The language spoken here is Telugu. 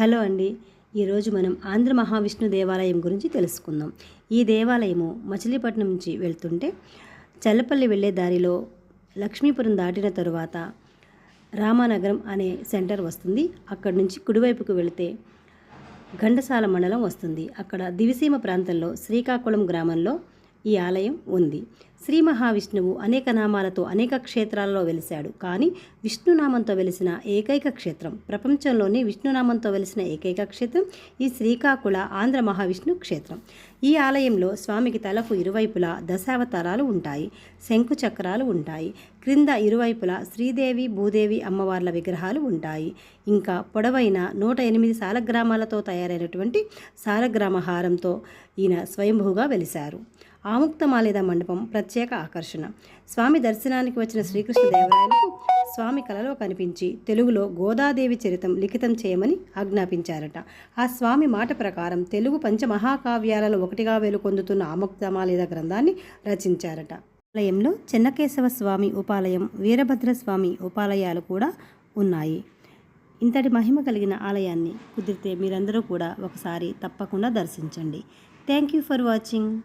హలో అండి. ఈరోజు మనం ఆంధ్ర మహావిష్ణు దేవాలయం గురించి తెలుసుకుందాం. ఈ దేవాలయము మచిలీపట్నం నుంచి వెళ్తుంటే చల్లపల్లి వెళ్ళే దారిలో లక్ష్మీపురం దాటిన తరువాత రామానగరం అనే సెంటర్ వస్తుంది. అక్కడి నుంచి కుడివైపుకు వెళితే ఘంటసాల మండలం వస్తుంది. అక్కడ దివిసీమ ప్రాంతంలో శ్రీకాకుళం గ్రామంలో ఈ ఆలయం ఉంది. శ్రీ మహావిష్ణువు అనేక నామాలతో అనేక క్షేత్రాలలో వెలిశాడు. కానీ విష్ణునామంతో వెలిసిన ఏకైక క్షేత్రం ప్రపంచంలోనే విష్ణునామంతో వెలిసిన ఏకైక క్షేత్రం ఈ శ్రీకాకుళ ఆంధ్ర మహావిష్ణు క్షేత్రం. ఈ ఆలయంలో స్వామికి తలకు ఇరువైపులా దశావతారాలు ఉంటాయి. శంకు చక్రాలు ఉంటాయి. క్రింద ఇరువైపులా శ్రీదేవి భూదేవి అమ్మవార్ల విగ్రహాలు ఉంటాయి. ఇంకా పొడవైన నూట ఎనిమిది సాలగ్రామాలతో తయారైనటువంటి సాలగ్రామ హారంతో ఈయన స్వయంభూగా వెలిశారు. ఆముక్తమాలేద మండపం? ప్రత్యేక ఆకర్షణ. స్వామి దర్శనానికి వచ్చిన శ్రీకృష్ణదేవరాయలకు స్వామి కలలో కనిపించి తెలుగులో గోదాదేవి చరితం లిఖితం చేయమని ఆజ్ఞాపించారట. ఆ స్వామి మాట ప్రకారం తెలుగు పంచమహాకావ్యాలలో ఒకటిగా వెలుకొందుతున్న ఆముక్తమాలేద గ్రంథాన్ని రచించారట. ఆలయంలో చెన్నకేశవ స్వామి ఉపాలయం వీరభద్రస్వామి ఉపాలయాలు కూడా ఉన్నాయి. ఇంతటి మహిమ కలిగిన ఆలయాన్ని కుదిరితే మీరందరూ కూడా ఒకసారి తప్పకుండా దర్శించండి. Thank you for watching.